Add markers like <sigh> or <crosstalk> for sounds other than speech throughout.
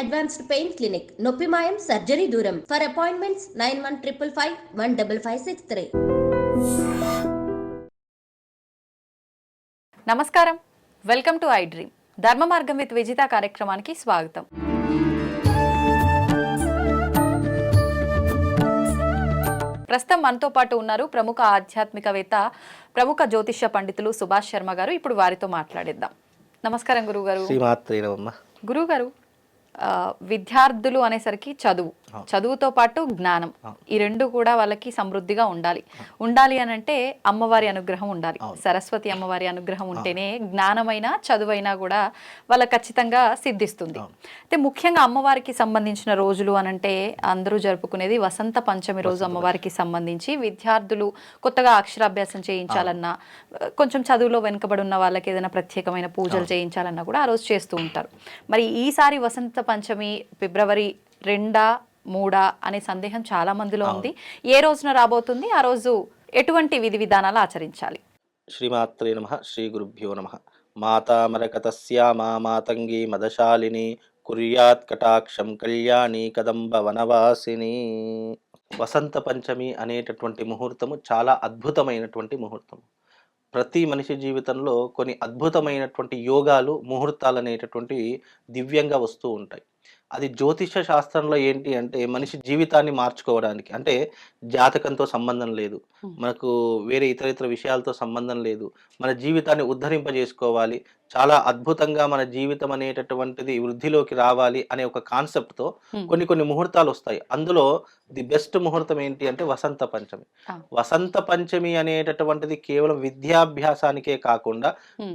Advanced pain clinic. నొప్పి మాయం surgery దూరం. For appointments nine one triple five one double five six three. నమస్కారం. Welcome to I dream. ధర్మ మార్గం with Vijitha కార్యక్రమానికి స్వాగతం. ప్రస్తుతం మనతో పాటు ఉన్నారు ప్రముఖ ఆధ్యాత్మికవేత్త ప్రముఖ జ్యోతిష్య పండితులు సుభాష్ శర్మ గారు. ఇప్పుడు వారితో మాట్లాడిద్దాం. నమస్కారం గురుగారు గురుగారు విద్యార్థులు అనేసరికి చదువు. చదువుతో పాటు జ్ఞానం. ఈ రెండు కూడా వాళ్ళకి సమృద్ధిగా ఉండాలి. ఉండాలి అని అంటే అమ్మవారి అనుగ్రహం ఉండాలి. సరస్వతి అమ్మవారి అనుగ్రహం ఉంటేనే జ్ఞానమైన చదువైనా కూడా వాళ్ళకి ఖచ్చితంగా సిద్ధిస్తుంది. అయితే ముఖ్యంగా అమ్మవారికి సంబంధించిన రోజులు అని అంటే అందరూ జరుపుకునేది వసంత పంచమి రోజు అమ్మవారికి సంబంధించి విద్యార్థులు కొత్తగా అక్షరాభ్యాసం చేయించాలన్నా కొంచెం చదువులో వెనుకబడి ఉన్న వాళ్ళకి ఏదైనా ప్రత్యేకమైన పూజలు చేయించాలన్నా కూడా ఆ రోజు చేస్తూ ఉంటారు. మరి ఈసారి వసంత పంచమి ఫిబ్రవరి రెండా మూడా అనే సందేహం చాలా మందిలో ఉంది. ఏ రోజున రాబోతుంది? ఆ రోజు ఎటువంటి విధి విధానాలు ఆచరించాలి? శ్రీమాత్రే నమ. శ్రీ గురుభ్యో నమ. మాతామరకతస్యామా మాతంగి మదశాలిని కుర్యాత్ కటాక్షం కళ్యాణి కదంబ వనవాసిని. వసంత పంచమి అనేటటువంటి ముహూర్తము చాలా అద్భుతమైనటువంటి ముహూర్తం ప్రతి మనిషి జీవితంలో కొన్ని అద్భుతమైనటువంటి యోగాలు ముహూర్తాలు అనేటటువంటి దివ్యంగా వస్తూ ఉంటాయి. అది జ్యోతిష శాస్త్రంలో ఏంటి అంటే మనిషి జీవితాన్ని మార్చుకోవడానికి అంటే జాతకంతో సంబంధం లేదు. మనకు వేరే ఇతర ఇతర విషయాలతో సంబంధం లేదు. మన జీవితాన్ని ఉద్ధరింపజేసుకోవాలి. చాలా అద్భుతంగా మన జీవితం అనేటటువంటిది వృద్ధిలోకి రావాలి అనే ఒక కాన్సెప్ట్తో Hmm. కొన్ని కొన్ని ముహూర్తాలు వస్తాయి అందులో ది బెస్ట్ ముహూర్తం ఏంటి అంటే వసంత పంచమి. వసంత పంచమి అనేటటువంటిది కేవలం విద్యాభ్యాసానికే కాకుండా.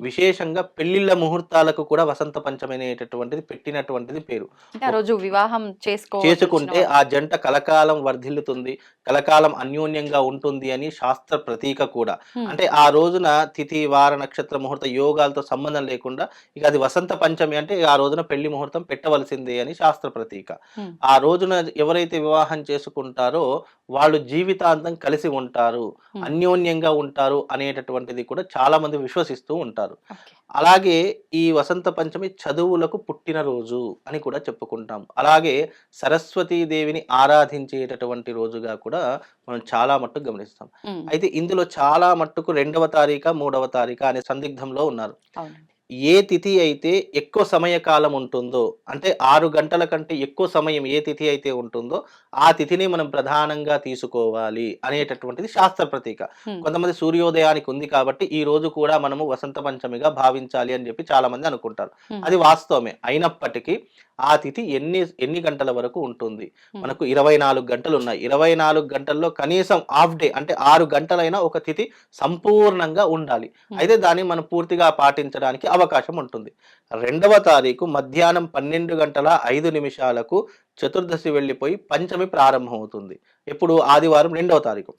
విశేషంగా పెళ్ళిళ్ళ ముహూర్తాలకు కూడా వసంత పంచమి అనేటటువంటిది పెట్టినటువంటిది పేరు రోజు వివాహం చేసుకో చేసుకుంటే ఆ జంట కలకాలం వర్ధిల్లుతుంది కలకాలం అన్యోన్యంగా ఉంటుంది అని శాస్త్ర ప్రతీక కూడా. అంటే ఆ రోజున తిథి వార నక్షత్ర ముహూర్త యోగాలతో సంబంధం లేకుండా ఇక అది వసంత పంచమి అంటే ఆ రోజున పెళ్ళి ముహూర్తం పెట్టవలసిందే అని శాస్త్ర ప్రతీక. ఆ రోజున ఎవరైతే వివాహం చేసుకుంటారో వాళ్ళు జీవితాంతం కలిసి ఉంటారు. అన్యోన్యంగా ఉంటారు అనేటటువంటిది కూడా చాలా మంది విశ్వసిస్తూ ఉంటారు. అలాగే ఈ వసంత పంచమి చదువులకు పుట్టినరోజు అని కూడా చెప్పుకుంటాం అలాగే సరస్వతీ దేవిని ఆరాధించేటటువంటి రోజుగా కూడా మనం చాలా మట్టుకు గమనిస్తాం. అయితే ఇందులో చాలా మట్టుకు రెండవ తారీఖు మూడవ తారీఖు అనే సందిగ్ధంలో ఉన్నారు ఏ తిథి అయితే ఎక్కువ సమయ కాలం ఉంటుందో అంటే ఆరు గంటల కంటే ఎక్కువ సమయం ఏ తిథి అయితే ఉంటుందో ఆ తిథిని మనం ప్రధానంగా తీసుకోవాలి అనేటటువంటిది శాస్త్ర ప్రతీక. కొంతమంది సూర్యోదయానికి ఉంది కాబట్టి ఈ రోజు కూడా మనము వసంత పంచమిగా భావించాలి అని చెప్పి చాలా మంది అనుకుంటారు. అది వాస్తవమే అయినప్పటికీ ఆ తిథి ఎన్ని ఎన్ని గంటల వరకు ఉంటుంది. మనకు ఇరవై నాలుగు గంటలు ఉన్నాయి. ఇరవై నాలుగు గంటల్లో కనీసం హాఫ్ డే అంటే ఆరు గంటలైనా ఒక తిథి సంపూర్ణంగా ఉండాలి. అయితే దాన్ని మనం పూర్తిగా పాటించడానికి అవకాశం ఉంటుంది. రెండవ తారీఖు మధ్యాహ్నం పన్నెండు గంటల ఐదు నిమిషాలకు చతుర్దశి వెళ్ళిపోయి పంచమి ప్రారంభమవుతుంది. ఎప్పుడు? ఆదివారం రెండవ తారీఖు.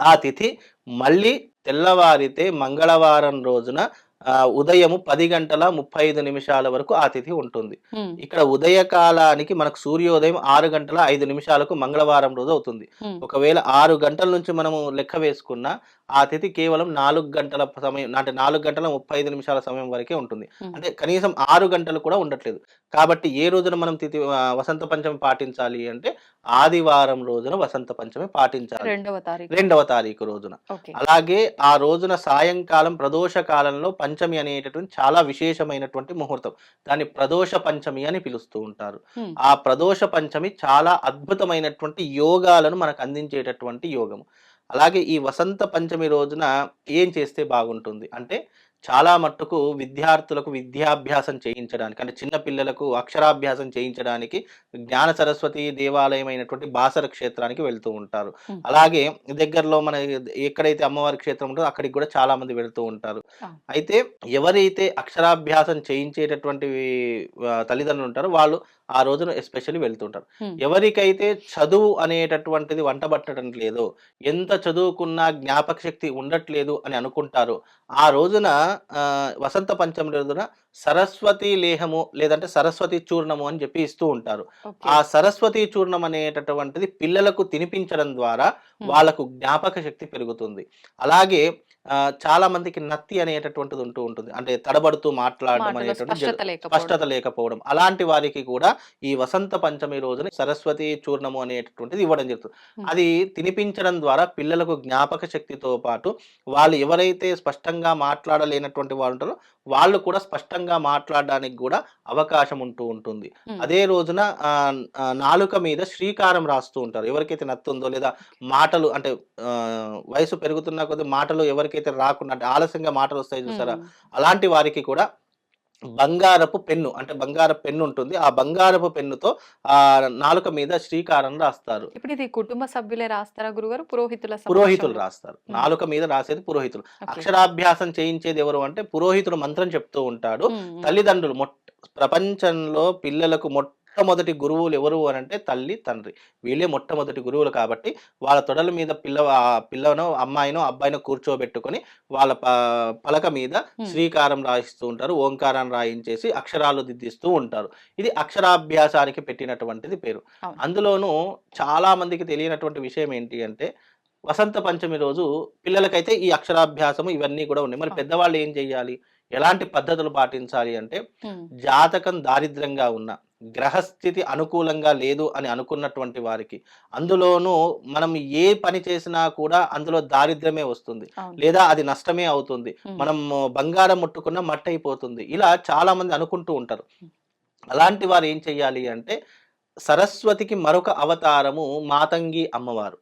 ఆ తిథి మళ్ళీ తెల్లవారితే మంగళవారం రోజున ఆ, ఉదయము పది గంటల ముప్పై ఐదు నిమిషాల వరకు ఆ తిథి ఉంటుంది. ఇక్కడ ఉదయ కాలానికి మనకు సూర్యోదయం ఆరు గంటల ఐదు నిమిషాలకు మంగళవారం రోజు అవుతుంది. ఒకవేళ ఆరు గంటల నుంచి మనము లెక్క వేసుకున్నా ఆ తిథి కేవలం నాలుగు గంటల సమయం అంటే నాలుగు గంటల ముప్పై ఐదు నిమిషాల సమయం వరకే ఉంటుంది. అంటే కనీసం ఆరు గంటలు కూడా ఉండట్లేదు కాబట్టి ఏ రోజున మనం తిథి వసంత పంచమి పాటించాలి అంటే ఆదివారం రోజున వసంత పంచమి పాటించాలి. రెండవ తారీఖు. రెండవ తారీఖు రోజున. అలాగే ఆ రోజున సాయంకాలం ప్రదోష కాలంలో పంచమి అనేటటువంటి చాలా విశేషమైనటువంటి ముహూర్తం. దాన్ని ప్రదోష పంచమి అని పిలుస్తూ ఉంటారు. ఆ ప్రదోష పంచమి చాలా అద్భుతమైనటువంటి యోగాలను మనకు అందించేటటువంటి యోగము. అలాగే ఈ వసంత పంచమి రోజున ఏం చేస్తే బాగుంటుంది? అంటే చాలా మట్టుకు విద్యార్థులకు విద్యాభ్యాసం చేయించడానికి అంటే చిన్న పిల్లలకు అక్షరాభ్యాసం చేయించడానికి జ్ఞాన సరస్వతి దేవాలయం అయినటువంటి బాసర క్షేత్రానికి వెళ్తూ ఉంటారు. అలాగే దగ్గరలో మన ఎక్కడైతే అమ్మవారి క్షేత్రం ఉంటుందో అక్కడికి కూడా చాలా మంది వెళ్తూ ఉంటారు. అయితే ఎవరైతే అక్షరాభ్యాసం చేయించేటటువంటి తల్లిదండ్రులు ఉంటారో వాళ్ళు ఆ రోజున ఎస్పెషల్లీ వెళ్తుంటారు. ఎవరికైతే చదువు అనేటటువంటిది వంట పట్టడం లేదో ఎంత చదువుకున్నా జ్ఞాపక శక్తి ఉండట్లేదు అని అనుకుంటారో ఆ రోజున ఆ, వసంత పంచమి రోజున సరస్వతి లేహము లేదంటే సరస్వతి చూర్ణము అని చెప్పి ఇస్తూ ఉంటారు. ఆ సరస్వతి చూర్ణం అనేటటువంటిది పిల్లలకు తినిపించడం ద్వారా వాళ్ళకు జ్ఞాపక శక్తి పెరుగుతుంది. అలాగే చాలా మందికి నత్తి అనేటటువంటిది ఉంటూ ఉంటుంది. అంటే తడబడుతూ మాట్లాడడం లేకపోవడం. స్పష్టత లేకపోవడం. అలాంటి వారికి కూడా ఈ వసంత పంచమి రోజున సరస్వతి చూర్ణము అనేటటువంటిది ఇవ్వడం జరుగుతుంది. అది తినిపించడం ద్వారా పిల్లలకు జ్ఞాపక శక్తితో పాటు వాళ్ళు ఎవరైతే స్పష్టంగా మాట్లాడలేనటువంటి వాళ్ళు ఉంటారో వాళ్ళు కూడా స్పష్టంగా మాట్లాడడానికి కూడా అవకాశం ఉంటూ ఉంటుంది. అదే రోజున నాలుక మీద శ్రీకారం రాస్తూ ఉంటారు ఎవరికైతే నత్తుందో లేదా మాటలు అంటే వయసు పెరుగుతున్న కొద్ది మాటలు ఎవరికైతే రాకుండా అంటే ఆలస్యంగా మాటలు వస్తాయి చూసారా. అలాంటి వారికి కూడా బంగారపు పెన్ను అంటే బంగారపు పెన్ను ఉంటుంది. ఆ బంగారపు పెన్నుతో ఆ నాలుక మీద శ్రీకారం రాస్తారు. ఇప్పుడు ఇది కుటుంబ సభ్యులే రాస్తారా గురుగారు? పురోహితుల పురోహితులు? రాస్తారు. నాలుక మీద రాసేది పురోహితులు. అక్షరాభ్యాసం చేయించేది ఎవరు అంటే పురోహితుడు మంత్రం చెప్తూ ఉంటాడు. తల్లిదండ్రులు మొట్ట ప్రపంచంలో పిల్లలకు మొట్టమొదటి గురువులు ఎవరు అని అంటే తల్లి తండ్రి వీళ్ళే మొట్టమొదటి గురువులు కాబట్టి వాళ్ళ తొడల మీద పిల్ల పిల్లనో అమ్మాయినో అబ్బాయినో కూర్చోబెట్టుకొని వాళ్ళ పలక మీద. శ్రీకారం రాయిస్తూ ఉంటారు ఓంకారాన్ని రాయించేసి అక్షరాలు దిద్దిస్తూ ఉంటారు ఇది అక్షరాభ్యాసానికి పెట్టినటువంటిది పేరు. అందులోనూ చాలా మందికి తెలియనటువంటి విషయం ఏంటి అంటే వసంత పంచమి రోజు పిల్లలకైతే ఈ అక్షరాభ్యాసము ఇవన్నీ కూడా ఉన్నాయి మరి. పెద్దవాళ్ళు ఏం చేయాలి ఎలాంటి పద్ధతులు పాటించాలి అంటే జాతకం దారిద్ర్యంగా ఉన్న గ్రహస్థితి అనుకూలంగా లేదు అని అనుకున్నటువంటి వారికి అందులోనూ మనం ఏ పని చేసినా కూడా అందులో దారిద్ర్యమే వస్తుంది. లేదా అది నష్టమే అవుతుంది. మనం బంగారం ముట్టుకున్న మట్టి అయిపోతుంది ఇలా చాలా మంది అనుకుంటూ ఉంటారు. అలాంటి వారు ఏం చెయ్యాలి అంటే సరస్వతికి మరొక అవతారము మాతంగి అమ్మవారు.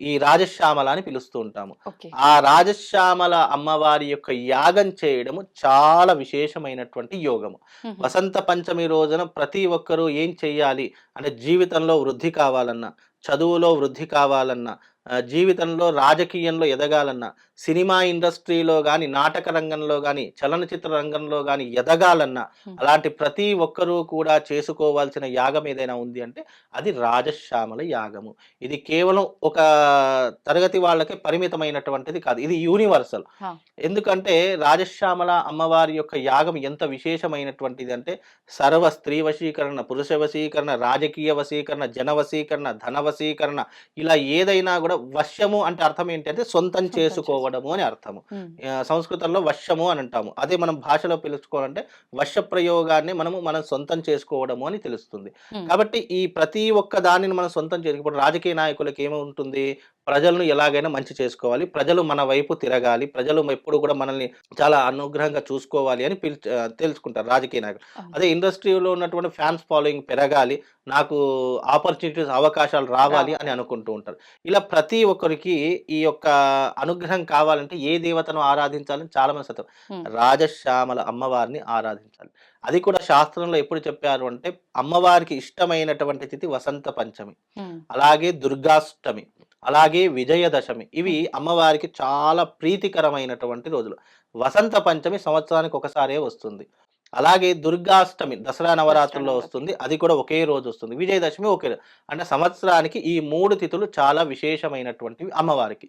ఈ రాజశ్యామల అని పిలుస్తూ ఉంటాము. ఆ రాజశ్యామల అమ్మవారి యొక్క యాగం చేయడము చాలా విశేషమైనటువంటి యోగము. వసంత పంచమి రోజున ప్రతి ఒక్కరూ ఏం చెయ్యాలి? అంటే జీవితంలో వృద్ధి కావాలన్నా చదువులో వృద్ధి కావాలన్నా జీవితంలో రాజకీయంలో ఎదగాలన్నా సినిమా ఇండస్ట్రీలో కానీ నాటక రంగంలో కానీ చలనచిత్ర రంగంలో కానీ ఎదగాలన్నా. అలాంటి ప్రతి ఒక్కరూ కూడా చేసుకోవాల్సిన యాగం ఏదైనా ఉంది అంటే అది రాజశ్యామల యాగము ఇది కేవలం ఒక తరగతి వాళ్ళకే పరిమితమైనటువంటిది కాదు ఇది యూనివర్సల్. ఎందుకంటే రాజశ్యామల అమ్మవారి యొక్క యాగం ఎంత విశేషమైనటువంటిది అంటే సర్వ స్త్రీ వశీకరణ పురుష వశీకరణ రాజకీయ వశీకరణ జన వశీకరణ ధన వశీకరణ ఇలా ఏదైనా కూడా వశ్యము అంటే అర్థం ఏంటంటే సొంతం చేసుకోవడము అని అర్థము. సంస్కృతంలో వశ్యము అని అంటాము. అదే మనం భాషలో పిలుచుకోవాలంటే వశ్య ప్రయోగాన్ని మనము మనం సొంతం చేసుకోవడము అని తెలుస్తుంది. కాబట్టి ఈ ప్రతి ఒక్క దానిని మనం సొంతం చేసుకో ఇప్పుడు రాజకీయ నాయకులకు ఏముంటుంది? ప్రజలను ఎలాగైనా మంచి చేసుకోవాలి. ప్రజలు మన వైపు తిరగాలి. ప్రజలు ఎప్పుడు కూడా మనల్ని చాలా అనుగ్రహంగా చూసుకోవాలి అని పిల్ తెలుసుకుంటారు రాజకీయ నాయకులు. అదే ఇండస్ట్రీలో ఉన్నటువంటి ఫ్యాన్స్ ఫాలోయింగ్ పెరగాలి. నాకు ఆపర్చునిటీస్ అవకాశాలు రావాలి అని అనుకుంటూ ఉంటారు. ఇలా ప్రతి ఒక్కరికి ఈ యొక్క అనుగ్రహం కావాలంటే ఏ దేవతను ఆరాధించాలని చాలా మంది రాజశ్యామల అమ్మవారిని ఆరాధించాలి. అది కూడా శాస్త్రంలో ఎప్పుడు చెప్పారు అంటే అమ్మవారికి ఇష్టమైనటువంటి తిథి వసంత పంచమి. అలాగే దుర్గాష్టమి. అలాగే విజయదశమి. ఇవి అమ్మవారికి చాలా ప్రీతికరమైనటువంటి రోజులు. వసంత పంచమి సంవత్సరానికి ఒకసారే వస్తుంది. అలాగే దుర్గాష్టమి దసరా నవరాత్రుల్లో నవరాత్రులు. వస్తుంది. అది కూడా ఒకే రోజు వస్తుంది. విజయదశమి ఒకే. అంటే సంవత్సరానికి ఈ మూడు తిథులు చాలా విశేషమైనటువంటివి అమ్మవారికి.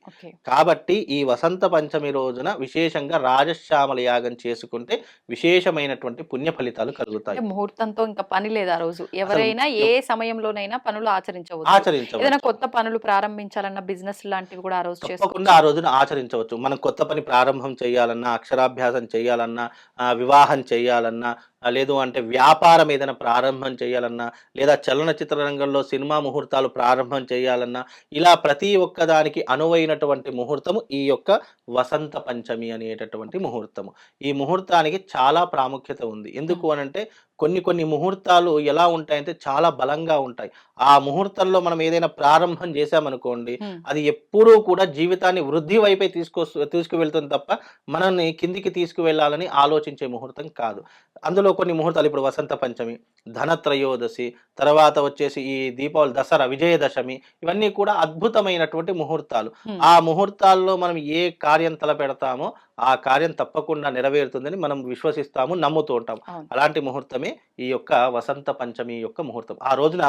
కాబట్టి ఈ వసంత పంచమి రోజున విశేషంగా రాజశ్యామల యాగం చేసుకుంటే విశేషమైనటువంటి పుణ్య ఫలితాలు కలుగుతాయి. ముహూర్తంతో ఇంకా పని లేదు ఆ రోజు. ఎవరైనా ఏ సమయంలోనైనా పనులు ఆచరించవచ్చు. ఆచరించవచ్చు. ఏదైనా కొత్త పనులు ప్రారంభించాలన్న బిజినెస్ లాంటివి కూడా ఆ రోజు తప్పకుండా చేసుకోవచ్చు. ఆ రోజున ఆచరించవచ్చు. మనం కొత్త పని ప్రారంభం చేయాలన్నా అక్షరాభ్యాసం చేయాలన్నా ఆ, వివాహం చేయాలన్నా ఆ, లేదు అంటే వ్యాపారం ఏదైనా ప్రారంభం చేయాలన్నా లేదా చలనచిత్ర రంగంలో సినిమా ముహూర్తాలు ప్రారంభం చేయాలన్నా ఇలా ప్రతి ఒక్కదానికి అనువైనటువంటి ముహూర్తము ఈ యొక్క వసంత పంచమి అనేటటువంటి ముహూర్తము. ఈ ముహూర్తానికి చాలా ప్రాముఖ్యత ఉంది. ఎందుకు అనంటే కొన్ని కొన్ని ముహూర్తాలు ఎలా ఉంటాయంటే చాలా బలంగా ఉంటాయి. ఆ ముహూర్తంలో మనం ఏదైనా ప్రారంభం చేశామనుకోండి అది ఎప్పుడూ కూడా జీవితాన్ని వృద్ధి వైపే తీసుకొ తీసుకువెళ్తుంది తప్ప మనల్ని కిందికి తీసుకువెళ్ళాలని ఆలోచించే ముహూర్తం కాదు. అందులో కొన్ని ముహూర్తాలు ఇప్పుడు వసంత పంచమి ధనత్రయోదశి తర్వాత వచ్చేసి ఈ దీపావళి దసరా విజయదశమి ఇవన్నీ కూడా అద్భుతమైనటువంటి ముహూర్తాలు. ఆ ముహూర్తాల్లో మనం ఏ కార్యం తలపెడతామో ఆ కార్యం తప్పకుండా నెరవేరుతుందని మనం విశ్వసిస్తాము నమ్ముతూ ఉంటాం అలాంటి ముహూర్తమే ఈ యొక్క వసంత పంచమి యొక్క ముహూర్తం. ఆ రోజున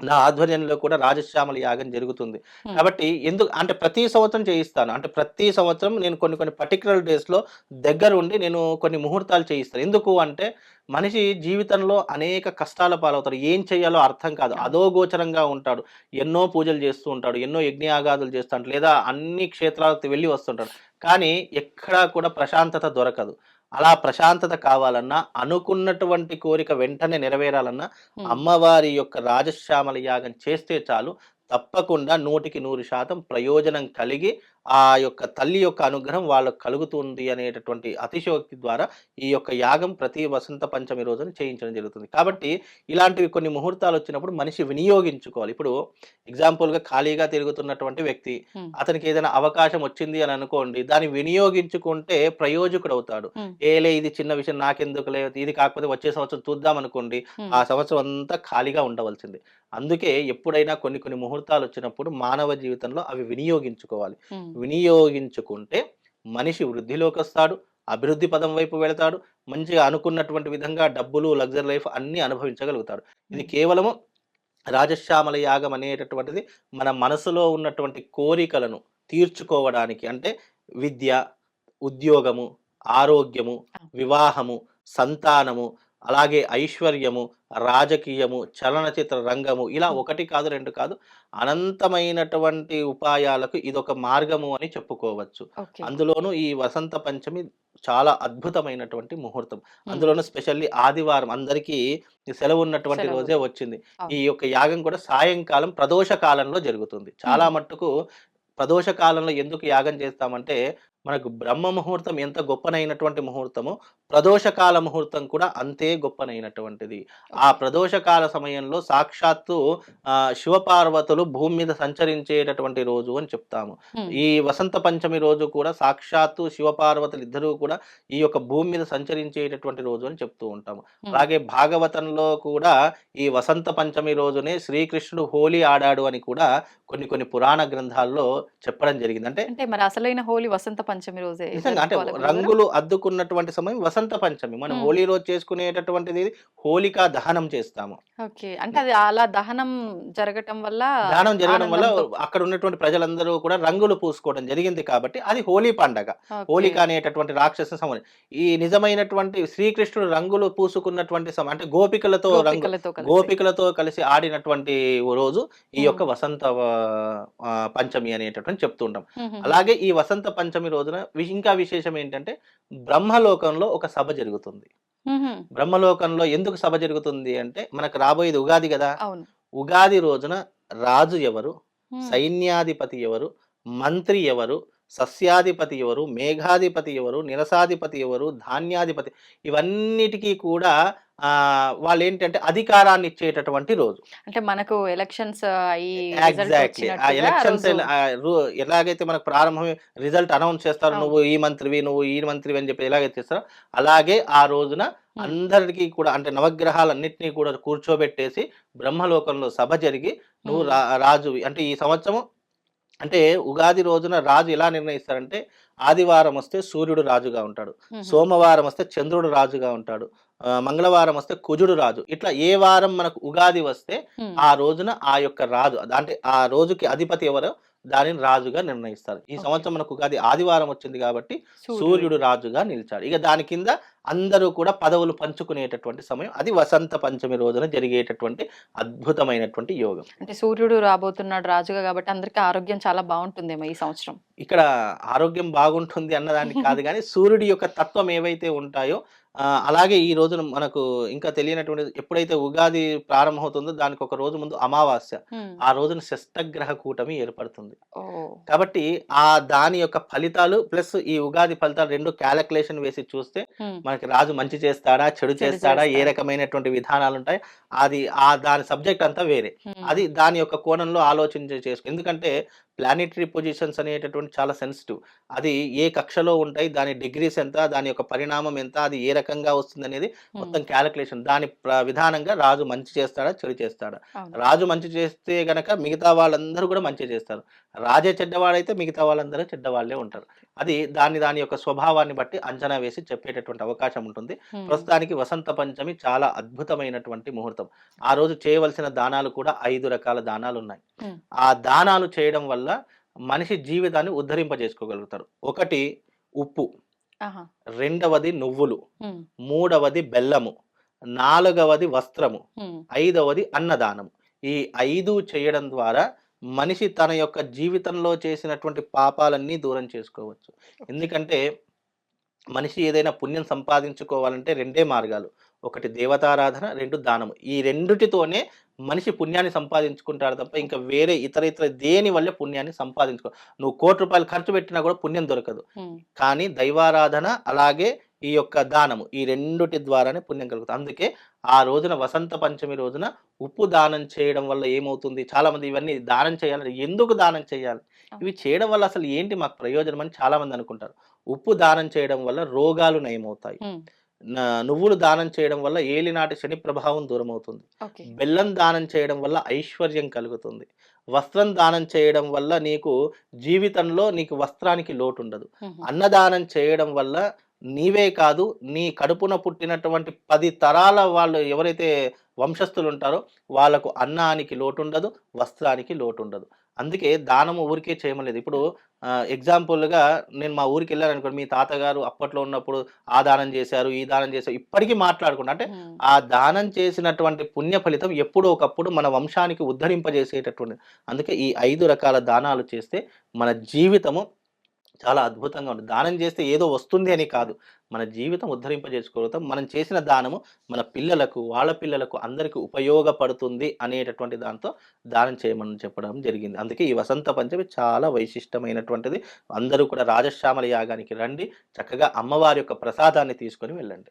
నా ఆధ్వర్యంలో కూడా రాజశ్యామల యాగం జరుగుతుంది. కాబట్టి ఎందుకు అంటే ప్రతి సంవత్సరం చేయిస్తాను. అంటే ప్రతి సంవత్సరం నేను కొన్ని కొన్ని పర్టికులర్ డేస్లో దగ్గర ఉండి నేను కొన్ని ముహూర్తాలు చేయిస్తాను. ఎందుకు అంటే మనిషి జీవితంలో అనేక కష్టాల పాలవుతాడు. ఏం చేయాలో అర్థం కాదు. అదో గోచరంగా ఉంటాడు. ఎన్నో పూజలు చేస్తూ ఉంటాడు. ఎన్నో యజ్ఞయాగాదులు చేస్తుంటాడు లేదా అన్ని క్షేత్రాలకు వెళ్ళి వస్తుంటాడు. కానీ ఎక్కడా కూడా ప్రశాంతత దొరకదు. అలా ప్రశాంతత కావాలన్నా అనుకున్నటువంటి కోరిక వెంటనే నెరవేరాలన్నా. అమ్మవారి యొక్క రాజశ్యామల యాగం చేస్తే చాలు తప్పకుండా నూటికి నూరు శాతం ప్రయోజనం కలిగి ఆ యొక్క తల్లి యొక్క అనుగ్రహం వాళ్ళకు కలుగుతుంది అనేటటువంటి అతిశయోక్తి ద్వారా ఈ యొక్క యాగం ప్రతి వసంత పంచమి రోజున చేయించడం జరుగుతుంది కాబట్టి ఇలాంటివి కొన్ని ముహూర్తాలు వచ్చినప్పుడు మనిషి వినియోగించుకోవాలి ఇప్పుడు ఎగ్జాంపుల్గా ఖాళీగా తిరుగుతున్నటువంటి వ్యక్తి. అతనికి ఏదైనా అవకాశం వచ్చింది అని అనుకోండి దాన్ని వినియోగించుకుంటే ప్రయోజకుడు అవుతాడు. ఏలే ఇది చిన్న విషయం నాకెందుకు లేదు ఇది కాకపోతే వచ్చే సంవత్సరం చూద్దాం అనుకోండి. ఆ సంవత్సరం అంతా ఖాళీగా ఉండవలసింది అందుకే ఎప్పుడైనా కొన్ని కొన్ని ముహూర్తాలు వచ్చినప్పుడు మానవ జీవితంలో అవి వినియోగించుకోవాలి. వినియోగించుకుంటే మనిషి వృద్ధిలోకి వస్తాడు అభివృద్ధి పదం వైపు వెళతాడు మంచిగా అనుకున్నటువంటి విధంగా డబ్బులు లగ్జరీ లైఫ్ అన్ని అనుభవించగలుగుతాడు. ఇది కేవలము రాజశ్యామల యాగం అనేటటువంటిది మన మనసులో ఉన్నటువంటి కోరికలను తీర్చుకోవడానికి అంటే విద్య ఉద్యోగము ఆరోగ్యము వివాహము సంతానము అలాగే ఐశ్వర్యము రాజకీయము చలనచిత్ర రంగము ఇలా ఒకటి కాదు రెండు కాదు అనంతమైనటువంటి ఉపాయాలకు ఇదొక మార్గము అని చెప్పుకోవచ్చు. ఓకే. అందులోనూ ఈ వసంత పంచమి చాలా అద్భుతమైనటువంటి ముహూర్తం. అందులోనూ స్పెషల్లీ ఆదివారం అందరికీ సెలవు ఉన్నటువంటి సెలవు. రోజే వచ్చింది. అవును. ఈ యొక్క యాగం కూడా సాయంకాలం ప్రదోష కాలంలో జరుగుతుంది. చాలా. మట్టుకు ప్రదోష కాలంలో ఎందుకు యాగం చేస్తామంటే మనకు బ్రహ్మ ముహూర్తం ఎంత గొప్పనైనటువంటి ముహూర్తమో ప్రదోషకాల ముహూర్తం కూడా అంతే గొప్పనైనటువంటిది. ఆ ప్రదోషకాల సమయంలో సాక్షాత్తు ఆ, శివపార్వతులు భూమి మీద సంచరించేటటువంటి రోజు అని చెప్తాము. ఈ వసంత పంచమి రోజు కూడా సాక్షాత్తు శివపార్వతులు ఇద్దరూ కూడా ఈ యొక్క భూమి మీద సంచరించేటటువంటి రోజు అని చెప్తూ ఉంటాము. అలాగే భాగవతంలో కూడా ఈ వసంత పంచమి రోజునే శ్రీకృష్ణుడు హోలీ ఆడాడు అని కూడా కొన్ని కొన్ని పురాణ గ్రంథాల్లో చెప్పడం జరిగింది. అంటే అంటే మరి అసలైన హోలీ వసంత పంచమి రోజే నిజంగా అంటే? రంగులు అద్దుకున్నటువంటి సమయం వసంత పంచమి మనం. హోలీ రోజు చేసుకునేటటువంటిది హోలికా దహనం చేస్తాము ఓకే అంటే అది అలా దహనం జరగటం వల్ల దహనం జరగడం వల్ల అక్కడ ఉన్నటువంటి ప్రజలందరూ కూడా రంగులు పూసుకోవడం జరిగింది కాబట్టి అది హోలీ పండగ. హోలిక అనేటటువంటి రాక్షస సమయం ఈ నిజమైనటువంటి శ్రీకృష్ణుడు రంగులు పూసుకున్నటువంటి సమయం అంటే గోపికలతో రంగు గోపికలతో కలిసి. ఆడినటువంటి రోజు ఈ యొక్క. వసంత పంచమి అనేటటువంటి చెప్తుంటాం. అలాగే ఈ వసంత పంచమి రోజున ఇంకా విశేషం ఏంటంటే బ్రహ్మలోకంలో ఒక సభ జరుగుతుంది. బ్రహ్మలోకంలో ఎందుకు సభ జరుగుతుంది అంటే మనకు రాబోయేది ఉగాది కదా. ఉగాది రోజున రాజు ఎవరు. సైన్యాధిపతి ఎవరు? మంత్రి ఎవరు? సస్యాధిపతి ఎవరు? మేఘాధిపతి ఎవరు? నిరసాధిపతి ఎవరు? ధాన్యాధిపతి ఇవన్నిటికీ కూడా వాళ్ళు ఏంటంటే అధికారాన్ని ఇచ్చేటటువంటి రోజు. అంటే మనకు ఎలక్షన్స్ ఎగ్జాక్ట్లీ. ఆ ఎలక్షన్స్ ఎలాగైతే మనకు ప్రారంభమే రిజల్ట్ అనౌన్స్ చేస్తారు. నువ్వు ఈ మంత్రివి నువ్వు ఈ మంత్రివి అని చెప్పి ఎలాగైతే చేస్తారో అలాగే ఆ రోజున అందరికీ కూడా అంటే నవగ్రహాలన్నింటినీ కూడా కూర్చోబెట్టేసి బ్రహ్మలోకంలో సభ జరిగి నువ్వు రాజువి. అంటే ఈ సంవత్సరం అంటే ఉగాది రోజున రాజు ఎలా నిర్ణయిస్తారంటే ఆదివారం వస్తే సూర్యుడు రాజుగా ఉంటాడు. సోమవారం వస్తే చంద్రుడు రాజుగా ఉంటాడు. మంగళవారం వస్తే కుజుడు రాజు ఇట్లా ఏ వారం మనకు ఉగాది వస్తే ఆ రోజున ఆ యొక్క రాజు అంటే ఆ రోజుకి అధిపతి ఎవరో దానిని రాజుగా నిర్ణయిస్తారు. ఈ. సంవత్సరం మనకు ఉగాది ఆదివారం వచ్చింది కాబట్టి సూర్యుడు. రాజుగా నిలిచాడు. ఇక దాని కింద అందరూ కూడా పదవులు పంచుకునేటటువంటి సమయం. అది వసంత పంచమి రోజున జరిగేటటువంటి అద్భుతమైనటువంటి యోగం. అంటే సూర్యుడు రాబోతున్నాడు రాజుగా కాబట్టి అందరికి ఆరోగ్యం చాలా బాగుంటుందేమో ఈ సంవత్సరం. ఇక్కడ ఆరోగ్యం బాగుంటుంది అన్నదానికి కాదు <laughs> కానీ సూర్యుడి యొక్క తత్వం ఏవైతే ఉంటాయో ఆ, అలాగే ఈ రోజున మనకు ఇంకా తెలియనటువంటి ఎప్పుడైతే ఉగాది ప్రారంభమవుతుందో దానికి ఒక రోజు ముందు అమావాస్య. ఆ రోజున షష్టగ్రహ కూటమి ఏర్పడుతుంది కాబట్టి ఆ దాని యొక్క ఫలితాలు ప్లస్ ఈ ఉగాది ఫలితాలు రెండు క్యాలిక్యులేషన్ వేసి చూస్తే. మనకి రాజు మంచి చేస్తాడా చెడు చెడు చేస్తాడా ఏ చేస్తాడా. రకమైనటువంటి విధానాలు ఉంటాయి అది ఆ దాని సబ్జెక్ట్ అంతా వేరే. అది దాని యొక్క కోణంలో ఆలోచించే చేసుకో ఎందుకంటే ప్లానిటరీ పొజిషన్స్ అనేటటువంటి చాలా సెన్సిటివ్. అది ఏ కక్షలో ఉంటాయి దాని డిగ్రీస్ ఎంత దాని యొక్క పరిణామం ఎంత అది ఏ రకంగా వస్తుంది అనేది. మొత్తం క్యాలిక్యులేషన్. దాని ప్ర- విధానంగా రాజు మంచి చేస్తాడా చెడు చేస్తాడా. రాజు మంచి చేస్తే గనక మిగతా వాళ్ళందరూ కూడా మంచి చేస్తారు. రాజే చెడ్డవాడైతే మిగతా వాళ్ళందరూ చెడ్డవాళ్ళే ఉంటారు. అది దాని దాని యొక్క స్వభావాన్ని బట్టి అంచనా వేసి చెప్పేటటువంటి అవకాశం ఉంటుంది. ప్రస్తుతానికి వసంత పంచమి చాలా అద్భుతమైనటువంటి ముహూర్తం. ఆ రోజు చేయవలసిన దానాలు కూడా ఐదు రకాల దానాలు ఉన్నాయి. ఆ దానాలు చేయడం వల్ల మనిషి జీవితాన్ని ఉద్ధరింపజేసుకోగలుగుతారు ఒకటి ఉప్పు రెండవది నువ్వులు మూడవది బెల్లము నాలుగవది వస్త్రము ఐదవది అన్నదానం ఈ ఐదు చేయడం ద్వారా మనిషి తన యొక్క జీవితంలో చేసినటువంటి పాపాలన్నీ దూరం చేసుకోవచ్చు. ఎందుకంటే మనిషి ఏదైనా పుణ్యం సంపాదించుకోవాలంటే రెండే మార్గాలు. ఒకటి దేవతారాధన రెండు దానము. ఈ రెండిటితోనే మనిషి పుణ్యాన్ని సంపాదించుకుంటాడు తప్ప ఇంకా వేరే ఇతర ఇతర దేని వల్ల పుణ్యాన్ని సంపాదించుకో నువ్వు కోటి రూపాయలు ఖర్చు పెట్టినా కూడా పుణ్యం దొరకదు. కానీ దైవారాధన అలాగే ఈ యొక్క దానము ఈ రెండుటి ద్వారానే పుణ్యం కలుగుతుంది. అందుకే ఆ రోజున వసంత పంచమి రోజున ఉప్పు దానం చేయడం వల్ల ఏమవుతుంది? చాలా మంది ఇవన్నీ దానం చేయాలి ఎందుకు దానం చేయాలి? ఇవి చేయడం వల్ల అసలు ఏంటి మాకు ప్రయోజనం అని చాలా మంది అనుకుంటారు. ఉప్పు దానం చేయడం వల్ల రోగాలు నయమవుతాయి. నువ్వులు దానం చేయడం వల్ల ఏలినాటి శని ప్రభావం దూరం అవుతుంది బెల్లం దానం చేయడం వల్ల ఐశ్వర్యం కలుగుతుంది. వస్త్రం దానం చేయడం వల్ల నీకు జీవితంలో నీకు వస్త్రానికి లోటు ఉండదు అన్నదానం చేయడం వల్ల నీవే కాదు నీ కడుపున పుట్టినటువంటి పది తరాల వాళ్ళు ఎవరైతే వంశస్థులు ఉంటారో వాళ్ళకు అన్నానికి లోటు ఉండదు వస్త్రానికి లోటు ఉండదు అందుకే దానము ఊరికే చేయమలేదు ఇప్పుడు ఎగ్జాంపుల్గా నేను మా ఊరికి వెళ్ళాను అనుకోండి మీ తాతగారు అప్పట్లో ఉన్నప్పుడు ఆ దానం చేశారు ఈ దానం చేశారు ఇప్పటికీ మాట్లాడుకుంటా. అంటే ఆ దానం చేసినటువంటి పుణ్య ఫలితం ఎప్పుడో ఒకప్పుడు మన వంశానికి ఉద్ధరింపజేసేటటువంటి అందుకే ఈ ఐదు రకాల దానాలు చేస్తే మన జీవితము చాలా అద్భుతంగా ఉంటుంది. దానం చేస్తే ఏదో వస్తుంది అని కాదు. మన జీవితం ఉద్ధరింపజేసుకోగలుగుతాం. మనం చేసిన దానము మన పిల్లలకు వాళ్ళ పిల్లలకు అందరికీ ఉపయోగపడుతుంది అనేటటువంటి దాంతో దానం చేయమని చెప్పడం జరిగింది. అందుకే ఈ వసంత పంచమి చాలా వైశిష్టమైనటువంటిది. అందరూ కూడా రాజశ్యామల యాగానికి రండి. చక్కగా అమ్మవారి యొక్క ప్రసాదాన్ని తీసుకొని వెళ్ళండి.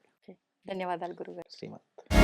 ధన్యవాదాలు గురుగారు. శ్రీమతి